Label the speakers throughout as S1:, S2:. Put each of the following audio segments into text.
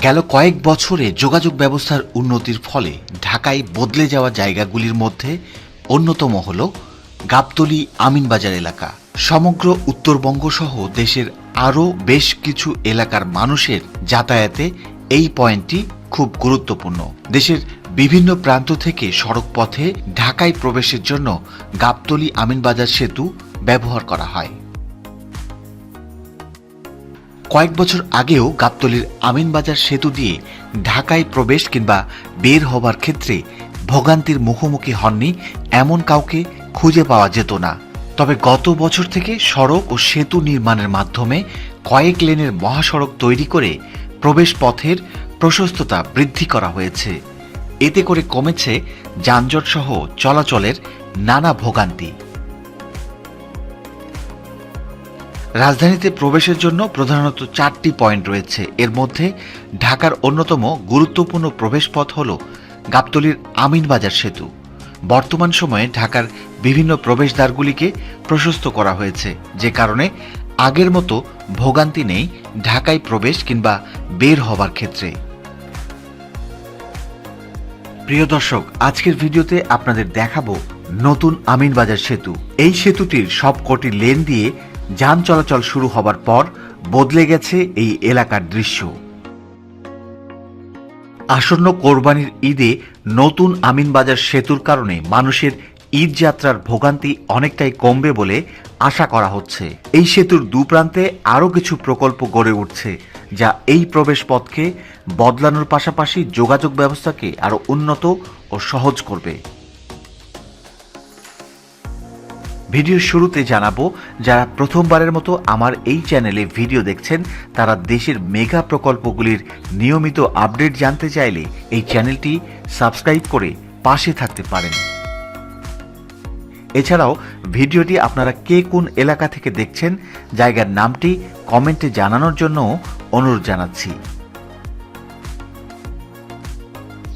S1: গেল কয়েক বছরে যোগাযোগ ব্যবস্থার উন্নতির ফলে ঢাকায় বদলে যাওয়া জায়গাগুলির মধ্যে অন্যতম হল গাবতলি আমিনবাজার এলাকা। সমগ্র উত্তরবঙ্গ সহ দেশের আরও বেশ কিছু এলাকার মানুষের যাতায়াতে এই পয়েন্টটি খুব গুরুত্বপূর্ণ। দেশের বিভিন্ন প্রান্ত থেকে সড়ক পথে ঢাকায় প্রবেশের জন্য গাবতলি আমিনবাজার সেতু ব্যবহার করা হয়। কয়েক বছর আগেও গাবতলীর আমিনবাজার সেতু দিয়ে ঢাকায় প্রবেশ কিংবা বের হবার ক্ষেত্রে ভোগান্তির মুখোমুখি হননি এমন কাউকে খুঁজে পাওয়া যেত না। তবে গত বছর থেকে সড়ক ও সেতু নির্মাণের মাধ্যমে কয়েক লেনের মহাসড়ক তৈরি করে প্রবেশ পথের প্রশস্ততা বৃদ্ধি করা হয়েছে। এতে করে কমেছে যানজট সহ চলাচলের নানা ভোগান্তি। রাজধানীতে প্রবেশের জন্য প্রধানত চারটি পয়েন্ট রয়েছে। এর মধ্যে ঢাকার অন্যতম গুরুত্বপূর্ণ প্রবেশপথ হল গাবতলীর আমিনবাজার সেতু। বর্তমান সময়ে ঢাকার বিভিন্ন প্রবেশদ্বারগুলিকে প্রশস্ত করা হয়েছে, যে কারণে আগের মতো ভোগান্তি নেই ঢাকায় প্রবেশ কিংবা বের হবার ক্ষেত্রে। প্রিয় দর্শক, আজকের ভিডিওতে আপনাদের দেখাবো নতুন আমিনবাজার সেতু। এই সেতুটির সবকটি লেন দিয়ে যান চলাচল শুরু হবার পর বদলে গেছে এই এলাকার দৃশ্য। আসন্ন কোরবানির ঈদে নতুন আমিনবাজার সেতুর কারণে মানুষের ঈদ যাত্রার ভোগান্তি অনেকটাই কমবে বলে আশা করা হচ্ছে। এই সেতুর দুপ্রান্তে আরও কিছু প্রকল্প গড়ে উঠছে, যা এই প্রবেশ পথকে বদলানোর পাশাপাশি যোগাযোগ ব্যবস্থাকে আরও উন্নত ও সহজ করবে। ভিডিওর শুরুতে জানাব, যারা প্রথমবারের মতো আমার এই চ্যানেলে ভিডিও দেখছেন, তারা দেশের মেগা প্রকল্পগুলির নিয়মিত আপডেট জানতে চাইলে এই চ্যানেলটি সাবস্ক্রাইব করে পাশে থাকতে পারেন। এছাড়াও, ভিডিওটি আপনারা কে কোন এলাকা থেকে দেখছেন, জায়গার নামটি কমেন্টে জানানোর জন্য অনুরোধ জানাচ্ছি।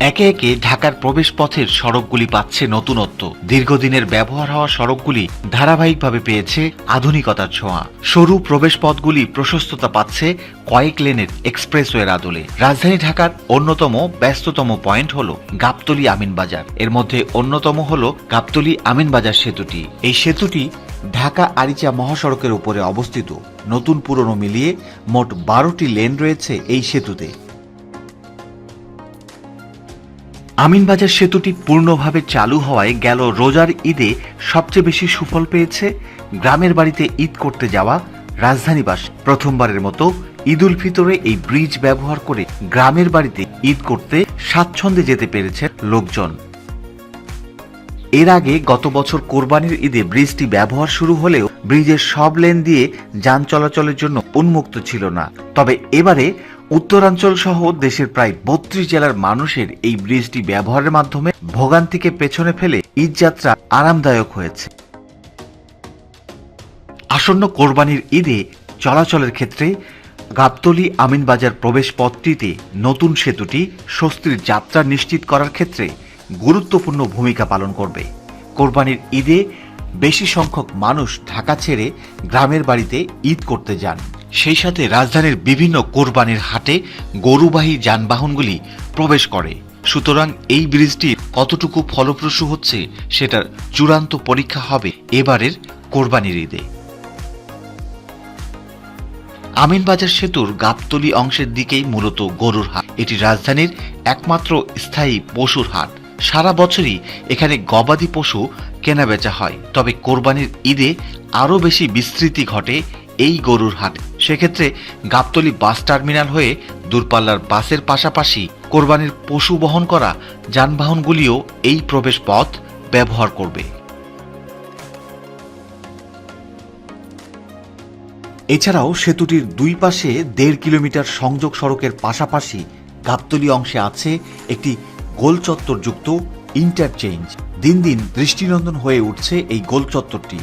S1: একে একে ঢাকার প্রবেশ পথের সড়কগুলি পাচ্ছে নতুনত্ব। দীর্ঘদিনের ব্যবহার হওয়া সড়কগুলি ধারাবাহিকভাবে পেয়েছে আধুনিকতার ছোঁয়া। সরু প্রবেশ পথগুলি প্রশস্ততা পাচ্ছে কয়েক লেনের এক্সপ্রেসওয়ের আদলে। রাজধানী ঢাকার অন্যতম ব্যস্ততম পয়েন্ট হল গাবতলী আমিনবাজার এর মধ্যে অন্যতম হল গাবতলী আমিনবাজার সেতুটি। এই সেতুটি ঢাকা আরিচা মহাসড়কের উপরে অবস্থিত। নতুন পুরনো মিলিয়ে মোট বারোটি লেন রয়েছে এই সেতুতে। আমিনবাজার সেতুটি পূর্ণভাবে চালু হওয়ায় গেল রোজার ঈদে সবচেয়ে বেশি সুফল পেয়েছে গ্রামের বাড়িতে ঈদ করতে যাওয়া রাজধানীবাস। প্রথমবারের মতো ঈদ উল ফিতরে এই ব্রিজ ব্যবহার করে গ্রামের বাড়িতে ঈদ করতে স্বাচ্ছন্দ্যে যেতে পেরেছে লোকজন। এর আগে গত বছর কোরবানির ঈদে ব্রিজটি ব্যবহার শুরু হলেও ব্রিজের সব লেন দিয়ে যান চলাচলের জন্য উন্মুক্ত ছিল না। তবে এবারে উত্তরাঞ্চল সহ দেশের প্রায় বত্রিশ জেলার মানুষের এই ব্রিজটি ব্যবহারের মাধ্যমে ভোগান্তিকে পেছনে ফেলে ঈদযাত্রা আরামদায়ক হয়েছে। আসন্ন কোরবানির ঈদে চলাচলের ক্ষেত্রে গাবতলী আমিনবাজার প্রবেশ পথটিতে নতুন সেতুটি স্বস্তির যাত্রা নিশ্চিত করার ক্ষেত্রে গুরুত্বপূর্ণ ভূমিকা পালন করবে। কোরবানির ঈদে বেশি সংখ্যক মানুষ ঢাকা ছেড়ে গ্রামের বাড়িতে ঈদ করতে যান। সেই সাথে রাজধানীর বিভিন্ন কোরবানির হাটে গরুবাহী যানবাহনগুলি প্রবেশ করে। সুতরাং এই ব্রিজটি কতটুকু ফলপ্রসূ হচ্ছে সেটার চূড়ান্ত পরীক্ষা হবে এবারের কোরবানির ঈদে। আমিনবাজার সেতুর গাবতলী অংশের দিকেই মূলত গরুর হাট। এটি রাজধানীর একমাত্র স্থায়ী পশুর হাট। সারা বছরই এখানে গবাদি পশু কেনাবেচা হয়। তবে কোরবানির ঈদে আরও বেশি বিস্তৃতি ঘটে এই গরুর হাট। সেক্ষেত্রে গাবতলী বাস টার্মিনাল হয়ে দূরপাল্লার বাসের পাশাপাশি কোরবানির পশু বহন করা যানবাহনগুলিও এই প্রবেশ পথ ব্যবহার করবে। এছাড়াও সেতুটির দুই পাশে দেড় কিলোমিটার সংযোগ সড়কের পাশাপাশি গাবতলি অংশে আছে একটি গোল চত্বরযুক্ত ইন্টারচেঞ্জ। দিন দিন দৃষ্টিনন্দন হয়ে উঠছে এই গোল চত্বরটি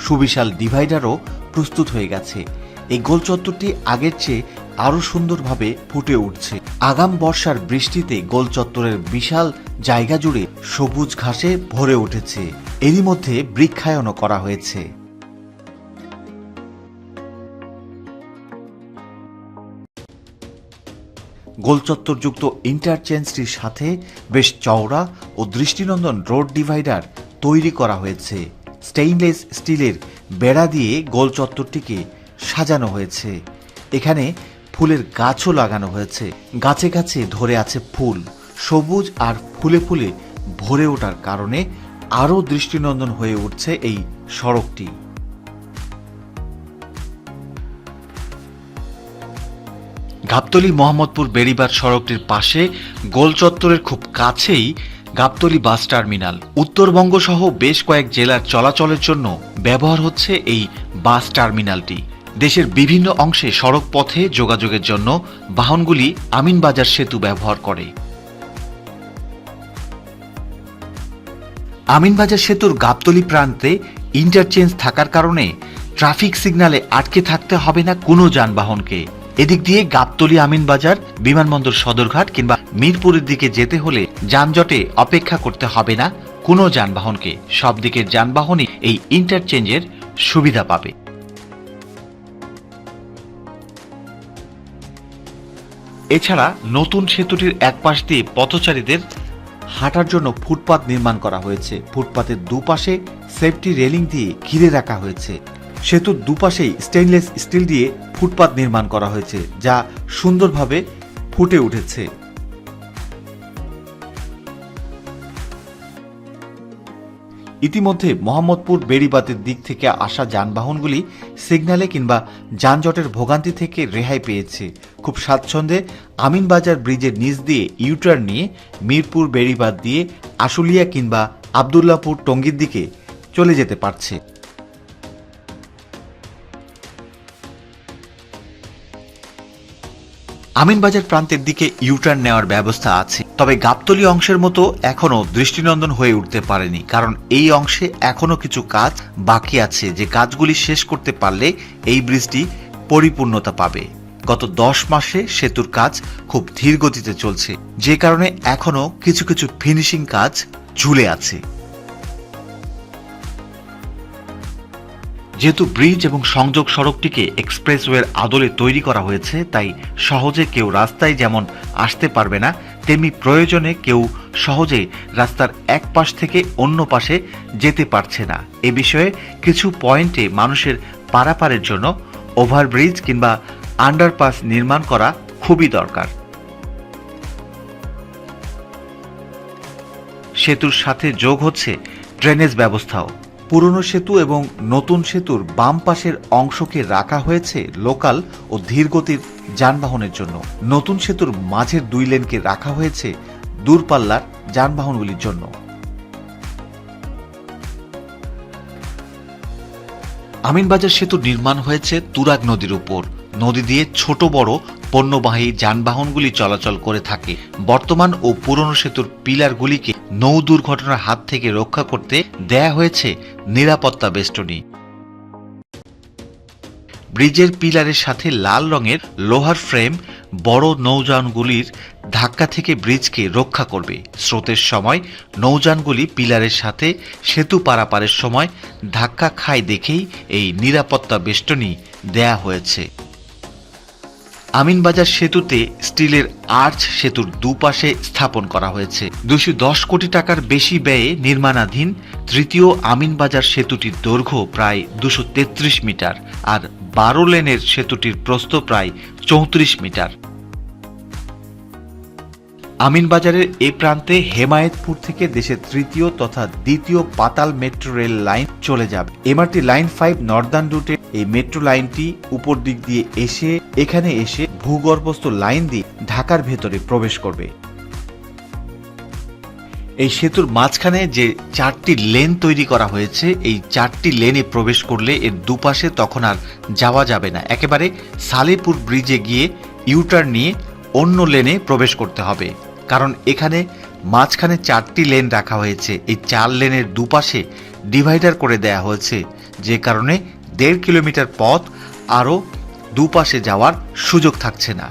S1: সুবিশাল ডিভাইডারও প্রস্তুত হয়ে গেছে। এই গোল চত্বরটি আগের চেয়ে আরও সুন্দরভাবে ফুটে উঠছে। আগাম বর্ষার বৃষ্টিতে গোল চত্বরের বিশাল জায়গা জুড়ে সবুজ ঘাসে ভরে উঠেছে। এরই মধ্যে বৃক্ষায়নও করা হয়েছে। গোলচত্বরযুক্ত ইন্টারচেঞ্জটির সাথে বেশ চওড়া ও দৃষ্টিনন্দন রোড ডিভাইডার তৈরি করা হয়েছে। স্টেইনলেস স্টিলের বেড়া দিয়ে গোল চত্বরটিকে সাজানো হয়েছে। এখানে ফুলের গাছও লাগানো হয়েছে। গাছে গাছে ধরে আছে ফুল। সবুজ আর ফুলে ফুলে ভরে ওঠার কারণে আরও দৃষ্টিনন্দন হয়ে উঠছে এই সড়কটি। গাবতলী মোহাম্মদপুর বেড়িবাদ সড়কটির পাশে গোল চত্বরের খুব কাছেই গাবতলি বাস টার্মিনাল। উত্তরবঙ্গ সহ বেশ কয়েক জেলার চলাচলের জন্য ব্যবহার হচ্ছে এই বাস টার্মিনালটি। দেশের বিভিন্ন অংশে সড়ক পথে যোগাযোগের জন্য বাহনগুলি আমিনবাজার সেতু ব্যবহার করে। আমিনবাজার সেতুর গাবতলী প্রান্তে ইন্টারচেঞ্জ থাকার কারণে ট্রাফিক সিগন্যালে আটকে থাকতে হবে না কোনো যানবাহনকে। এদিক দিয়ে গাবতলী আমিনবাজার বিমানবন্দর সদরঘাট কিংবা মিরপুরের দিকে যেতে হলে যানজটে অপেক্ষা করতে হবে না, কোনো যানবাহনকে। সব দিকের যানবাহনই এই ইন্টারচেঞ্জের সুবিধা পাবে। এছাড়া নতুন সেতুটির এক পাশ দিয়ে পথচারীদের হাঁটার জন্য ফুটপাত নির্মাণ করা হয়েছে। ফুটপাতের দুপাশে সেফটি রেলিং দিয়ে ঘিরে রাখা হয়েছে। সেতুর দুপাশেই স্টেইনলেস স্টিল দিয়ে ফুটপাত নির্মাণ করা হয়েছে, যা সুন্দরভাবে ফুটে উঠেছে। ইতিমধ্যে মোহাম্মদপুর বেড়িবাতের দিক থেকে আসা যানবাহনগুলি সিগন্যালে কিংবা যানজটের ভোগান্তি থেকে রেহাই পেয়েছে। খুব স্বাচ্ছন্দ্যে আমিনবাজার ব্রিজের নিচ দিয়ে ইউটার্ন নিয়ে মিরপুর বেড়িবাদ দিয়ে আশুলিয়া কিংবা আবদুল্লাপুর টঙ্গীর দিকে চলে যেতে পারছে। আমিনবাজার প্রান্তের দিকে ইউটার্ন নেওয়ার ব্যবস্থা আছে। তবে গাবতলী অংশের মতো এখনও দৃষ্টিনন্দন হয়ে উঠতে পারেনি, কারণ এই অংশে এখনও কিছু কাজ বাকি আছে যে কাজগুলি শেষ করতে পারলে এই ব্রিজটি পরিপূর্ণতা পাবে। গত দশ মাসে সেতুর কাজ খুব ধীর গতিতে চলছে, যে কারণে এখনও কিছু কিছু ফিনিশিং কাজ ঝুলে আছে। যেহেতু ব্রিজ এবং সংযোগ সড়কটিকে এক্সপ্রেসওয়ের আদলে তৈরি করা হয়েছে, তাই সহজে কেউ রাস্তায় যেমন আসতে পারবে না, তেমনি প্রয়োজনে কেউ সহজে রাস্তার এক পাশ থেকে অন্য পাশে যেতে পারছে না। এ বিষয়ে কিছু পয়েন্টে মানুষের পারাপারের জন্য ওভারব্রিজ কিংবা আন্ডারপাস নির্মাণ করা খুবই দরকার। সেতুর সাথে যোগ হচ্ছে ড্রেনেজ ব্যবস্থাও। পুরনো সেতু এবং নতুন সেতুর বাম পাশের অংশকে রাখা হয়েছে লোকাল ও ধীরগতির যানবাহনের জন্য। নতুন সেতুর মাঝের দুই লেনকে রাখা হয়েছে দূরপাল্লার যানবাহনগুলির জন্য। আমিনবাজার সেতু নির্মাণ হয়েছে তুরাগ নদীর উপর। নদী দিয়ে ছোট বড় পণ্যবাহী যানবাহনগুলি চলাচল করে থাকে। বর্তমান ও পুরনো সেতুর পিলারগুলিকে নৌ দুর্ঘটনার হাত থেকে রক্ষা করতে দেয়া হয়েছে নিরাপত্তা বেষ্টনী। ব্রিজের পিলারের সাথে লাল রঙের লোহার ফ্রেম বড় নৌযানগুলির ধাক্কা থেকে ব্রিজকে রক্ষা করবে। স্রোতের সময় নৌযানগুলি পিলারের সাথে সেতু পারাপারের সময় ধাক্কা খায় দেখেই এই নিরাপত্তা বেষ্টনী দেয়া হয়েছে। আমিনবাজার সেতুতে স্টিলের আর্চ সেতুর দুপাশে স্থাপন করা হয়েছে। দুশো দশ কোটি টাকার বেশি ব্যয়ে নির্মাণাধীন তৃতীয় আমিনবাজার সেতুটির দৈর্ঘ্য প্রায় দুশো তেত্রিশ মিটার আর বারো লেনের সেতুটির প্রস্থ প্রায় চৌত্রিশ মিটার। আমিনবাজারের এ প্রান্তে হেমায়েতপুর থেকে দেশের তৃতীয় তথা দ্বিতীয় পাতাল মেট্রো রেল লাইন চলে যাবে। এমআরটি লাইন ফাইভ নর্দার্ন রুটে এই মেট্রো লাইনটি উপর দিক দিয়ে এসে, এখানে এসে ভূগর্ভস্থ লাইন দিয়ে ঢাকার ভেতরে প্রবেশ করবে। এই সেতুর মাঝখানে যে চারটি লেন তৈরি করা হয়েছে, এই চারটি লেনে প্রবেশ করলে এর দুপাশে তখন আর যাওয়া যাবে না। একেবারে সালেপুর ব্রিজে গিয়ে ইউটার নিয়ে অন্য লেনে প্রবেশ করতে হবে। কারণ এখানে মাঝখানে চারটি লেন রাখা হয়েছে। এই চার লেনের দুপাশে ডিভাইডার করে দেয়া হয়েছে, যে কারণে দেড় কিলোমিটার পথ আরও দুপাশে যাওয়ার সুযোগ থাকছে না।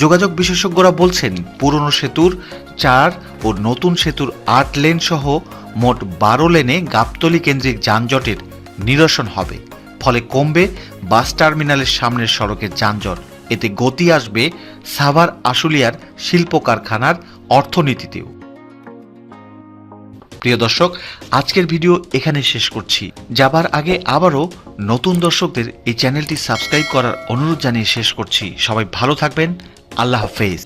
S1: যোগাযোগ বিশেষজ্ঞরা বলছেন, পুরনো সেতুর চার ও নতুন সেতুর আট লেন সহ মোট বারো লেনে গাবতলী কেন্দ্রিক যানজটের নিরসন হবে। ফলে কমবে বাস টার্মিনালের সামনের সড়কের যানজট। এতে গতি আসবে সাভার আশুলিয়ার শিল্প কারখানার অর্থনীতিতেও। প্রিয় দর্শক, আজকের ভিডিও এখানে শেষ করছি। যাবার আগে আবারও নতুন দর্শকদের এই চ্যানেলটি সাবস্ক্রাইব করার অনুরোধ জানিয়ে শেষ করছি। সবাই ভালো থাকবেন। আল্লাহ হাফেজ।